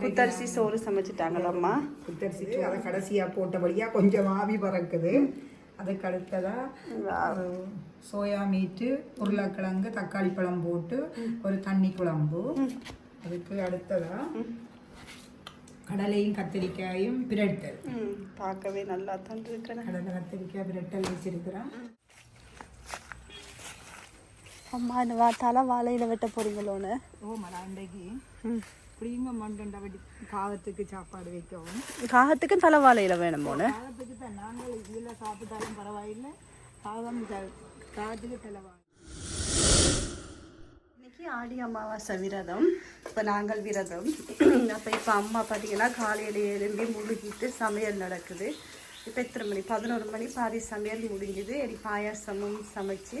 குத்தரிசி சோறு சமைச்சிட்டாங்களம்மா. குத்தரிசி அதை கடைசியா போட்டபடியா கொஞ்சம் ஆவி பறக்குது. அதுக்கு அடுத்ததா அஹ், சோயா மீட்டு உருளைக்கிழங்கு தக்காளி பழம் போட்டு ஒரு தண்ணி குழம்பு. அதுக்கு அடுத்ததா கடலையும் கத்திரிக்காயும் பிரட்டல். ம் பார்க்கவே நல்லா தான் இருக்கிறேன் கடலை கத்திரிக்காய் பிரட்டல் வச்சிருக்கிறேன். அம்மா இந்த வா தலை வாழையில வெட்ட போறீங்களோன்னு. ஓ மலாண்டைக்கு புளியுங்க மண்டண்டை வடி காகத்துக்கு சாப்பாடு வைக்கவும். காகத்துக்கும் தலை வாழையில வேணும் போன காகத்துக்கு தான் நாங்கள் இதில் சாப்பிட்டாலும் பரவாயில்லை. காகம் த- காகத்துக்கு தலைவா இன்னைக்கு ஆடி அமாவாசை விரதம். இப்போ நாங்கள் விரதம். அப்போ இப்போ அம்மா பார்த்தீங்கன்னா காலையில எழும்பி முழுகிட்டு சமையல் நடக்குது. இப்போ எத்தனை மணி? பதினோரு மணி பாதி சமையல் முடிஞ்சுது. எடி பாயாசமும் சமைச்சு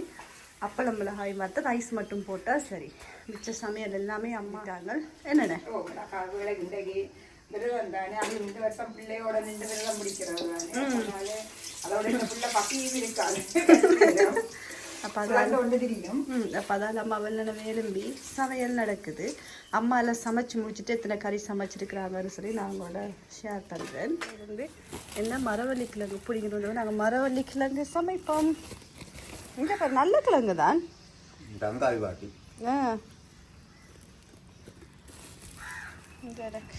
அப்பளம் மிளகாய் மற்ற ரைஸ் மட்டும் போட்டால் சரி. மிச்ச சமையல் எல்லாமே அம்மாட்டாங்க. என்னென்ன? ஓ காகங்களை இன்றைக்கு விரதம் தானே? அது இந்த வருஷம் பிள்ளையோட நின்று விரதம் முடிக்கிறது தானே? அதனால அதோட இந்த பிள்ளை பசியும் இருக்காது. அப்போ அதனால ஒன்று தெரியும். ம் அப்போ அதால் அம்மா வெள்ளன வேலும்பி சமையல் நடக்குது. அம்மா எல்லாம் சமைச்சு முடிச்சுட்டு எத்தனை கறி சமைச்சிருக்கிறாங்கன்னு சொல்லி நான் உங்களோட ஷேர் பண்ணுறேன் என்ன மரவள்ளி கிழங்கு பிடிக்கணும் நாங்கள் மரவள்ளி கிழங்கு சமைப்போம். இங்கே பாரு நல்ல கிழங்கு தான். வெங்காய வாட்டி ஆ. கிடக்கு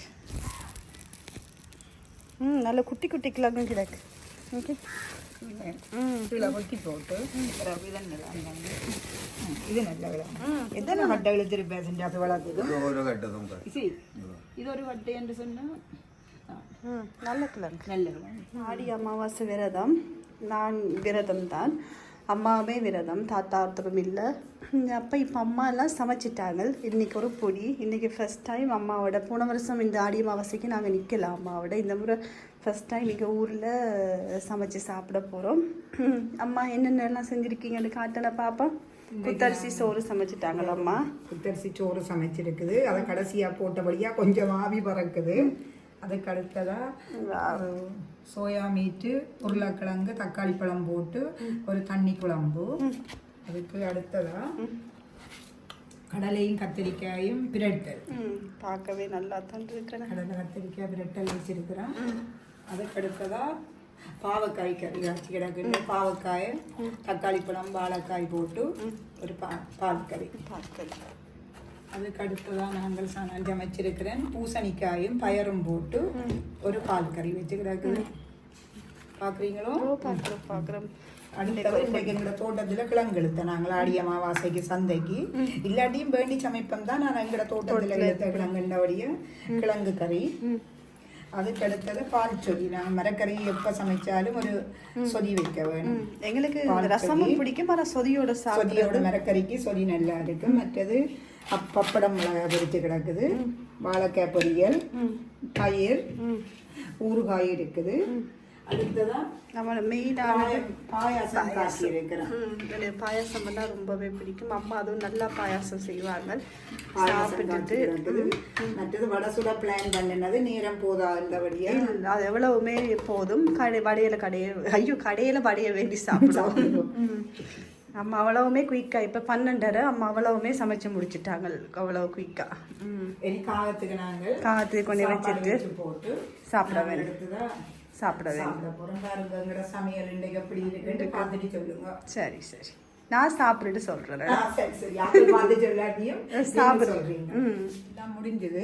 ம் நல்ல குட்டி குட்டி கிழங்கு கிடக்கு. நல்ல கிழங்கு. நல்ல ஆடி அமாவாசை விரதம் நான் விரதம் தான் அம்மாவே விரதம் தாத்தா ஒருத்தரும் இல்லை அப்போ இப்போ அம்மா எல்லாம் சமைச்சிட்டாங்க இன்னைக்கு ஒரு பொடி. இன்னைக்கு ஃபர்ஸ்ட் டைம் அம்மாவோட போன வருஷம் இந்த ஆடி அமாவாசைக்கு நாங்கள் நிற்கல அம்மாவோட இந்த முறை ஃபர்ஸ்ட் டைம் இங்கே ஊரில் சமைச்சு சாப்பிட போகிறோம் அம்மா என்னென்னலாம் செஞ்சுருக்கீங்கன்னு காட்டின பாப்பா. குத்தரிசி சோறு சமைச்சிட்டாங்களா அம்மா குத்தரிசி சோறு சமைச்சிருக்குது. அதை கடைசியா போட்டபடியா கொஞ்சம் ஆவி பறக்குது. அதுக்கு அடுத்ததா அஹ், சோயா மீட்டு உருளைக்கிழங்கு தக்காளி பழம் போட்டு ஒரு தண்ணி குழம்பு. அதுக்கு அடுத்ததா கடலையும் கத்திரிக்காயும் பிரட்டல். பார்க்கவே நல்லா தான் இருக்கிறேன். கடலை கத்திரிக்காய் பிரட்டல் வச்சிருக்கிறேன். அதுக்கு அடுத்ததா பாவக்காய் கறி காய்ச்சி கிடக்கு பாவக்காய் தக்காளி பழம் வாழைக்காய் போட்டு ஒரு பா பால் கறி. அதுக்கு அடுத்ததான் நாங்கள் சமைச்சு சமைச்சிருக்கிறேன் பூசணிக்காயும் பயரும் போட்டு ஒரு பால் கறி வச்சு கிடக்குது பார்க்குறீங்களோ பார்க்குறோம் பார்க்குறோம் அடுத்தது இன்றைக்கு எங்களோட தோட்டத்துல கிழங்கு எடுத்த நாங்கள் ஆடி அமாவாசைக்கு சந்தைக்கு. இல்லாட்டியும் வேண்டி சமைப்போம் தான். நான் எங்களோட தோட்டத்துல எடுத்த கிழங்குண்டபடிய கிழங்கு கறி. அதுக்கு அடுத்தது பால் சொதி நான் மரக்கறி எப்ப சமைச்சாலும் ஒரு சொதி வைக்க வேணும். எங்களுக்கு ரசமும் பிடிக்கும். ஆனால் சொதியோட சொதியோட மரக்கறிக்கு சொதி நல்லா இருக்கு மற்றது பப்படம் மிளகாய் பொரிச்சு கிடக்குது. வாழைக்காய் பொரியல். பயிர் ஊறுகாய் இருக்குது. நம்மளோட மெயினான பாய- பாயாசம் எனக்கு பாயாசம் பண்ணால் ரொம்பவே பிடிக்கும். அம்மா அதுவும் நல்லா பாயாசம் பாயாசம் சாப்பிட்டுட்டு. மற்றது வடை சுட பிளான் பண்ணினது. நேரம் போதாதபடியா இல்ல, அது எவ்வளவுமே போதும். கடை வடையில கடைய ஐயோ கடையில வடைய வேண்டி சாப்பிடுவோம். அம்மா அவ்வளவுமே குயிக்கா இப்ப பன்னெண்டரை அம்மா அவ்வளவுமே சமைச்சு முடிச்சிட்டாங்க. அவ்வளவு குயிக்கா ம். காகத்துக்கு நாங்கள் காகத்துக்கு கொண்டு வச்சுட்டு வச்சு போட்டு சாப்பிட எடுத்துதான் சாப்பிட வேணும் சமையல் இன்றைக்கு எப்படி இருக்குன்னு பார்த்துட்டு சொல்லுங்க. சரி சரி. நான் சாப்பிட்டுட்டு சொல்றேன். ஆ, சரி சரி. யாரும் பார்த்து சொல்லாட்டியும் நீங்க சாப்பிடு. சொல்றீங்க. ம். எல்லாம் முடிஞ்சது.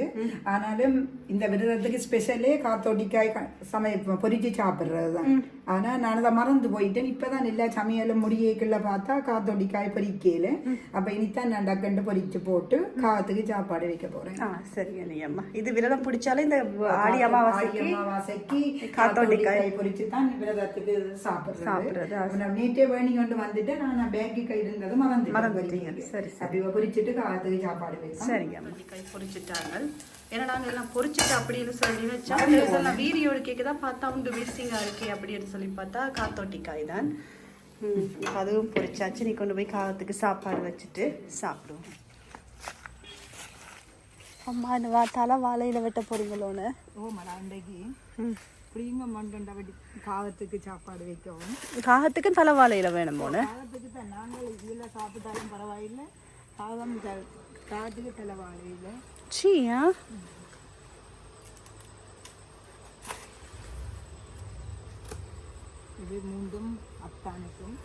ஆனாலும் இந்த விரதத்துக்கு ஸ்பெஷலே காத்தோட்டிக்காய் க- சமைப்போம் பொரிச்சு சாப்பிடுறது தான் ஆனா நான் அதை மறந்து போயிட்டேன். இப்பதான் எல்லா சமையலும் முடியக்குள்ள பார்த்தா காத்தோட்டிக்காய் பொரிக்கல அப்ப இனித்தான் நான் டக்கண்டு பொரிச்சு போட்டு காகத்துக்கு சாப்பாடு வைக்க போறேன். ஆ சரிங்க நீ அம்மா இது விரதம் பிடிச்சாலே இந்த ஆடி அமாவாசைக்கு அமாவாசைக்கு காத்தோட்டிக்காய் பொரிச்சு தான் விரதத்துக்கு சாப்பிடுறது. சாப்பிடுறது, நேற்றே வேணி கொண்டு வந்துட்டு நான் பேக்கி கை இருந்தது மறந்து மறந்துட்டீங்க. சரி, சரி. பொரிச்சிட்டு காகத்துக்கு சாப்பாடு வைப்பேன் சரிங்க கை பொரிச்சிட்டாங்க ஏன்னா நாங்கள் எல்லாம் பொரிச்சிட்டு அப்படின்னு சொல்லி வச்சா நான் வீடியோ கேட்க தான் பார்த்தா உண்டு மிஸ்ஸிங்காக இருக்கே அப்படின்னு சொல்லி பார்த்தா காத்தோட்டிக்காய் தான் அதுவும் பொரிச்சாச்சு நீ கொண்டு போய் காகத்துக்கு சாப்பாடு வச்சுட்டு சாப்பிடுவோம் அம்மா இந்த வா தலை வாழையில வெட்ட போறீங்களோன்னு ஓ மலாண்டைக்கு ம் அப்படிங்க மண்டண்டா வடி காகத்துக்கு சாப்பாடு வைக்கவும் காகத்துக்கும் தலைவாழையில வேணும் போல காகத்துக்கு தான் நாங்கள் இதில் சாப்பிட்டாலும் பரவாயில்ல காகம் காகத்துக்கு தலைவாழையில சரியா இது மூன்றும் அத்தானுக்கும்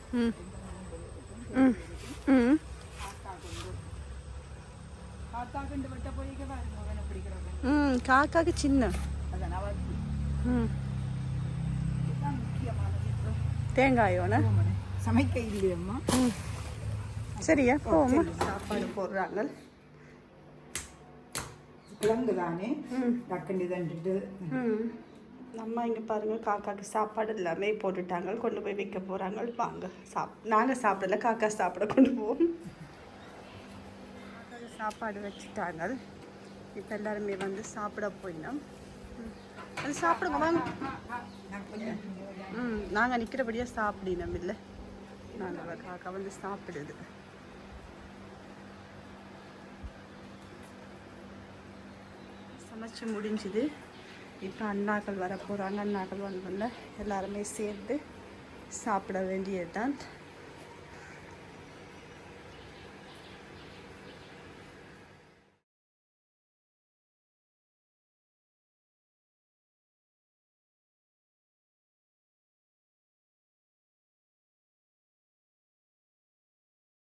காக்காக்கு சின்ன தேங்காயோண்ணே. சமைக்க இல்லையம்மா சரியா போமா சாப்பாடு போடுறாங்க கிழங்கு தானே ம் டக்குன்னு தண்டுட்டு ம் நம்ம இங்கே பாருங்க காக்காக்கு சாப்பாடு எல்லாமே போட்டுட்டாங்க கொண்டு போய் வைக்க போகிறாங்க வாங்க சாப் நாங்கள் சாப்பிடல காக்கா சாப்பிட கொண்டு போவோம் சாப்பாடு வச்சுட்டாங்க இப்போ எல்லாருமே வந்து சாப்பிட போயினோம். அது சாப்பிடுங்க வாங்க. ம் நாங்கள் நிற்கிறபடியாக சாப்பிடினோம் இல்லை? நாங்கள் காக்கா வந்து சாப்பிடுது. சமைச்சு முடிஞ்சுது. இப்போ அண்ணாக்கள் வர போகிறாங்க அண்ணாக்கள் வந்தோடனே எல்லாருமே சேர்ந்து சாப்பிட வேண்டியது தான்